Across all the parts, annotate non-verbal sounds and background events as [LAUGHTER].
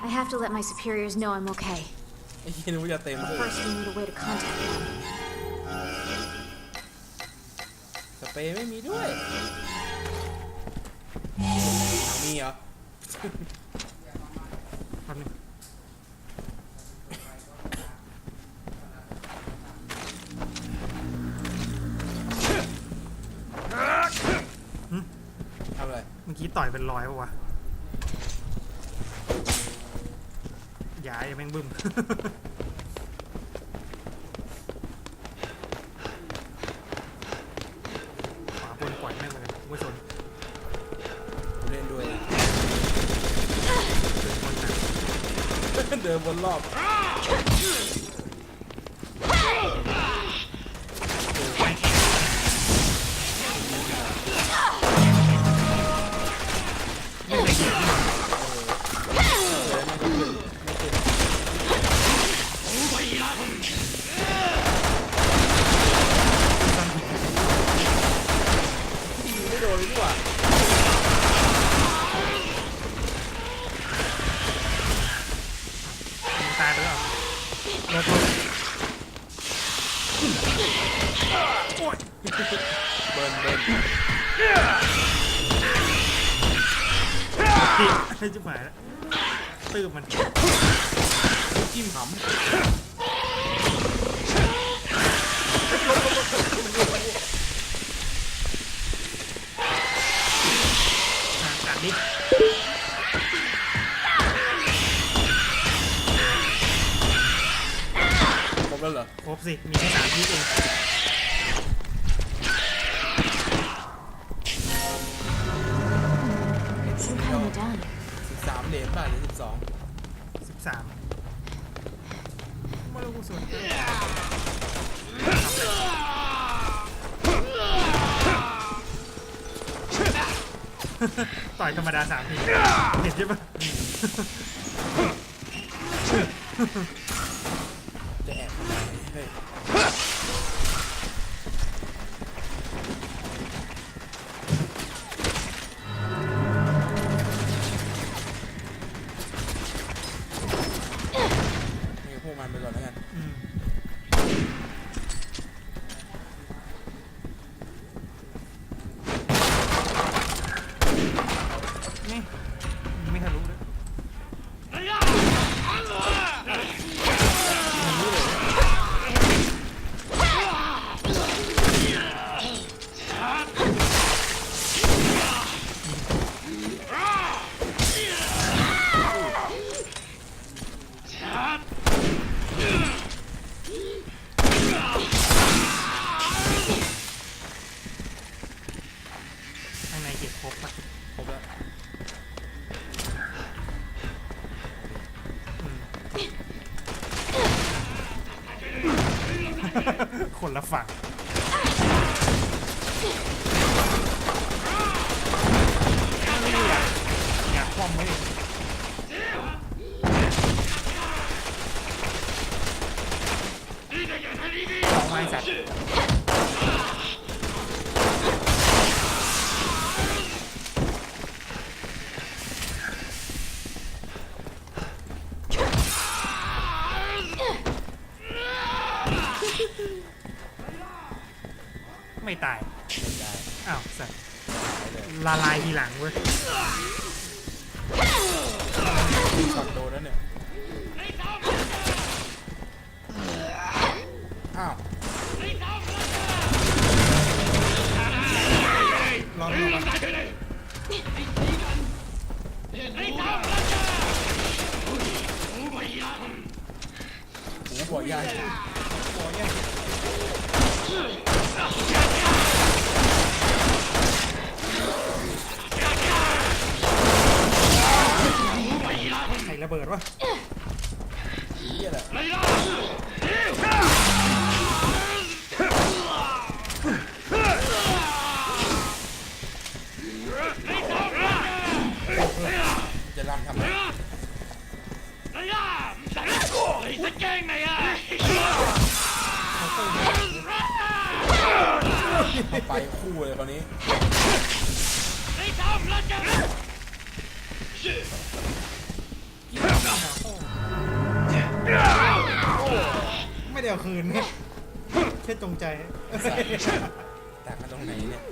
I have to let my superiors know I'm okay. ไอ้ที่นึกว่าจะเต็มเลย First, we need a way to contact them. สเปรย์ไม่มีด้วย มีเหรอแป๊บนึงทำอะไร เมื่อกี้ต่อยเป็นรอยปะวะ ย้ายแม่งบึ้ม ขวาบนปล่อยแม่งเลยไม่สนกูเล่นด้วยเดินบนหนักเดินวนรอบไม่ละเอียดนี่หว่ ให้จิ๋หายแล้วตื้มมันจิ้มหำอะกัดดิครบแล้วเหรอครบสิ มีแค่สามที่เอง Some kind of medallion. สิบสามเหรียญป่ะหรือสิบสองสิบสามมาลูกส่วนต่อยธรรมดาสามทีเห็นใช่ปะจะ ฝั่งไม่อยากอยากคว่ำไว้เองสองไม้สัตว์ ไม่ตายไม่ได้อ้าวสัตว์ไปเลยละลายทีหลังเว้ยช็อตโดนแล้วเนี่ยอ้าวรอบนี้ปะหูบ่อใหญ่บ่อใหญ่ ใค ระเบิดวะเหี้ยแหละจะรำทำไมเข้าไปคู่เลยคราวนี้ ไม่เดี๋ยวคืนนี่ยแค่จงใจแต่ากัตรงไหนเนี่ย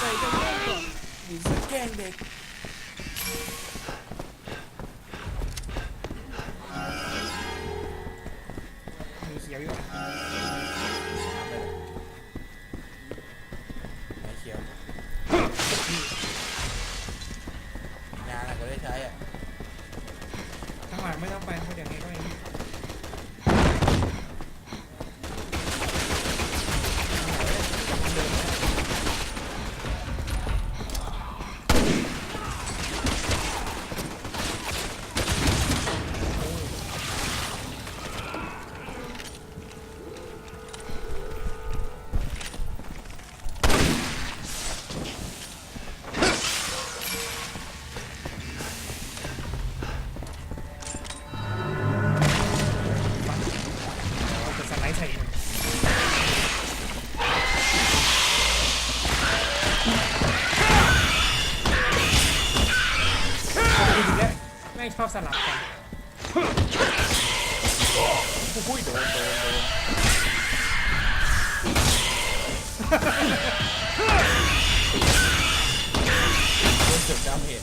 ใส่รงนแกล้งเด็กหรือแกงเด็กมีเขียวอยู่ อบสลับกันอุ้ยโดนโดนโดนโดนเสริมดาเมจ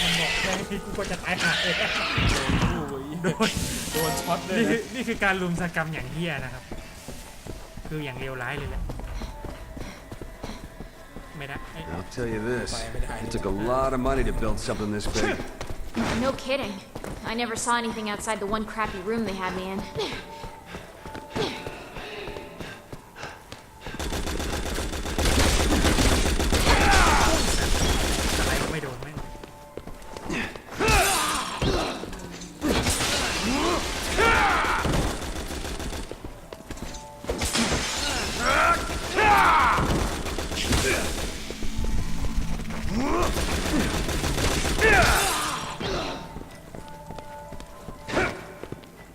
มันบอกแค่นี้กูก็จะตายหาเลยโอ้ยโดนโดนช็อตเลยนี่คือนะ นี่คือการลุมสกรรมอย่างเฮี้ยนะครับ คืออย่างเลวร้ายเลยแหละไม่ได้เอ้ย I'll tell you this. It took a lot of money to build something this big. No kidding. I never saw anything outside the one crappy room they had me in. [LAUGHS]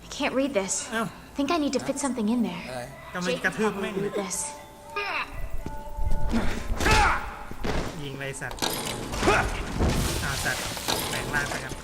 I can't read this. เอ้า Think I need to fit something in there. อะไรกำลัง Jake กระ could ทืบแม่ง probably read this. ยิงเลยสัตว์อาสัตว์แปลงร่างไปครับ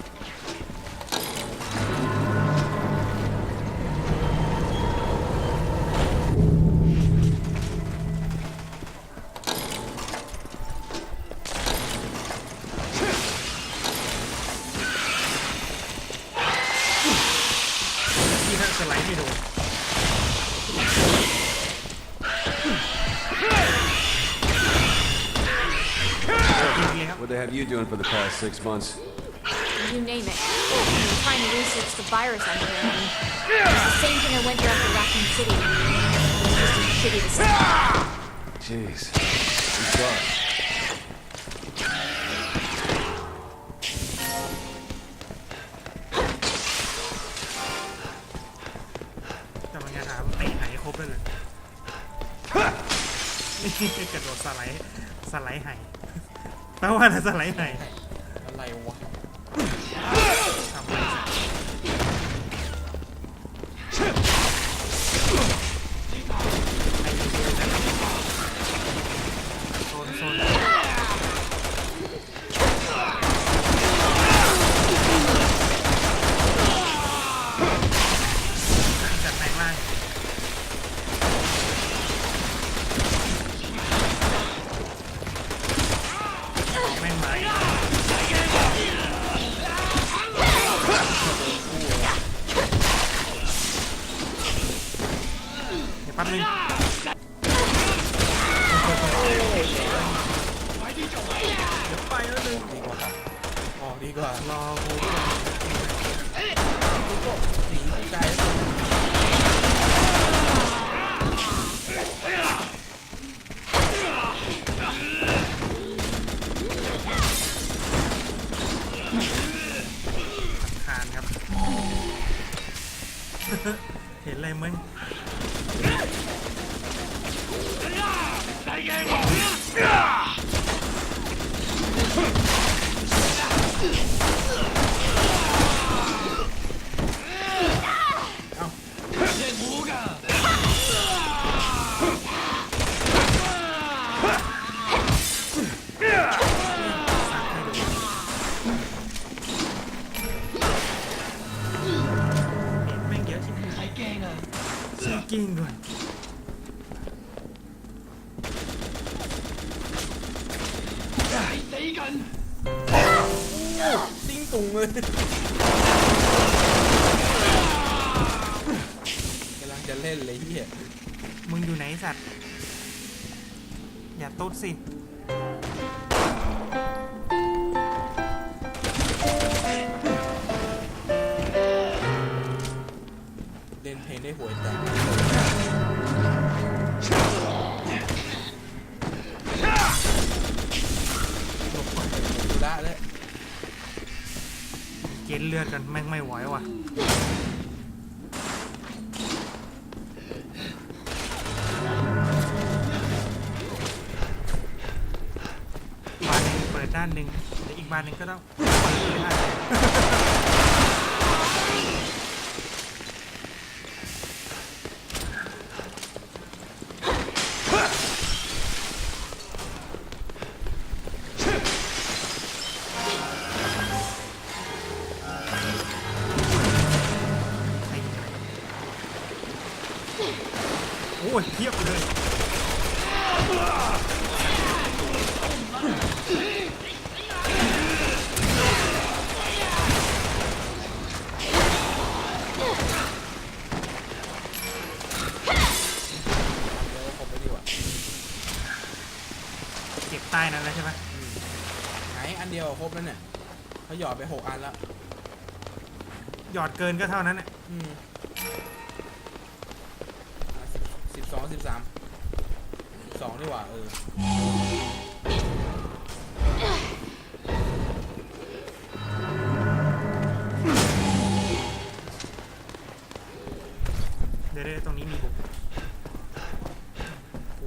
have you doing for the past six months? You name it. I'm trying to research the virus under here. and It's the same thing I went through after Raccoon City. It's just as shitty the same. Jeez. I'm [LAUGHS] [LAUGHS] [LAUGHS] sorry. กำลังจะถามเตะไหนครบเลยเลยนี่กระโดดสไลด์สไลด์ไหแ ตะวันอะสไลด์ไหน ดีกว่าออกดีกว่ารอกูสีใจแล้วคานครับ เห็นอะไรมั้ ซื้อกินก่อนตีกันติ้งตุงเลยกำลังจะเล่นเลยเฮียมึงอยู่ไหนสัตว์ อย่าตุ๊ดสิ เล่นเพลงได้หวยแตกดูละเลยเกณฑ์เลือดกันแม่งไม่ไหวว่ะบ้านหนึ่งเปิดด้านหนึ่งแต่อีกบ้านหนึ่งก็ต้องเปิดด้าน เดียวครบแล้วเนี่ยเขาหยอดไปหกอันแล้วหยอดเกินก็เท่านั้นแหละอืมสิบสองสิบสามสองดีกว่าเออเดี๋ยวๆตรงนี้มีบุก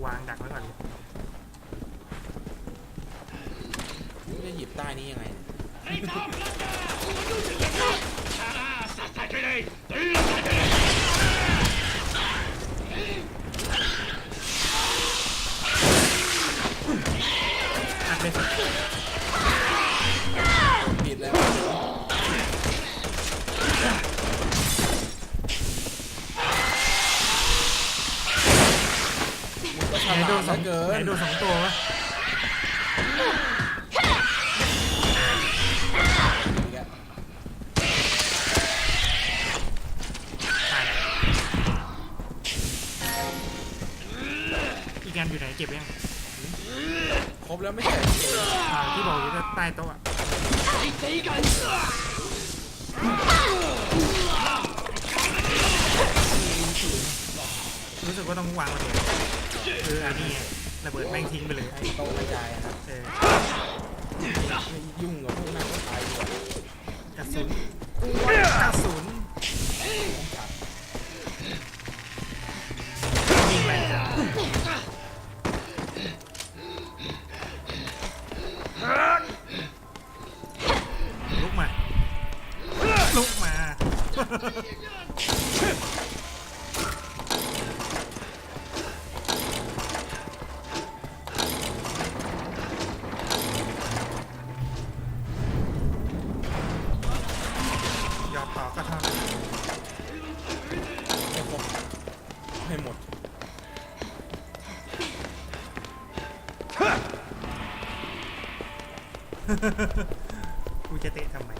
วางดักไว้ก่อน จะหยิบ ใต้นี้ยังไงเนี่ยอัดเลยผิดเลยมึงก็ฉไหนลาโดดนเหสอลืงอเกิไหนนโดนสองตัววะ รู้สึกว่าต้องวางระเบิดคืออันนี้ระเบิดแม่งทิ้งไปเลยไอ้โตกระจายนะครับเออยุ่งกับพวกนั้นก็ตายดีกว่ากระสุนกระสุน ยอมต่อก็ท่านั้นให้ครบให้หมด กูจะเตะทำไม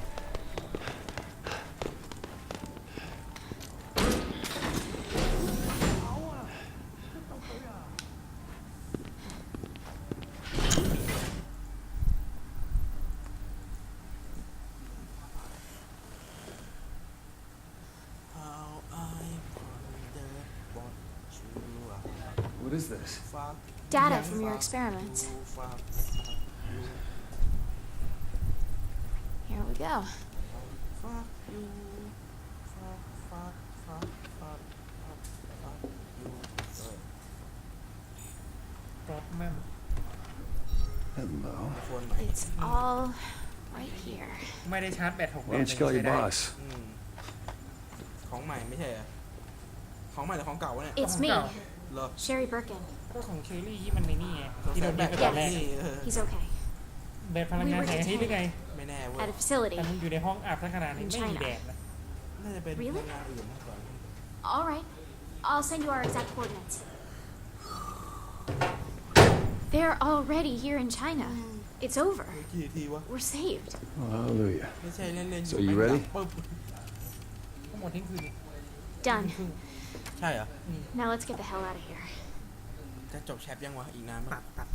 from your experiments. you fuck Here we go. fuck you fuck fuck fuck fuck fuck fuck you รถแม่ง Hello. คนไหน It's all right here. ไม่ได้ชาร์จแบตหก Why don't you call your boss? อืมของใหม่ไม่ใช่เหรอของใหม่หรือของเก่าวะเนี่ย It's me, เหรอ Sherry Birkin. he's okay แบบพลังงานแสงที่เป็นไง ไม่แน่เว้ย at a facility แต่มันอยู่ในห้องอาบทั้งขนาดนี้ไม่มีแดดนะน่าจะเป็นพลังงานอื่นมากกว่า all right I'll send you our exact coordinates They're already here in China. Mm. It's over. We're saved. Hallelujah. So, you ready? Done. Now, let's get the hell out of here. จะจบแชปยังวะอีกนานไหมตัตัด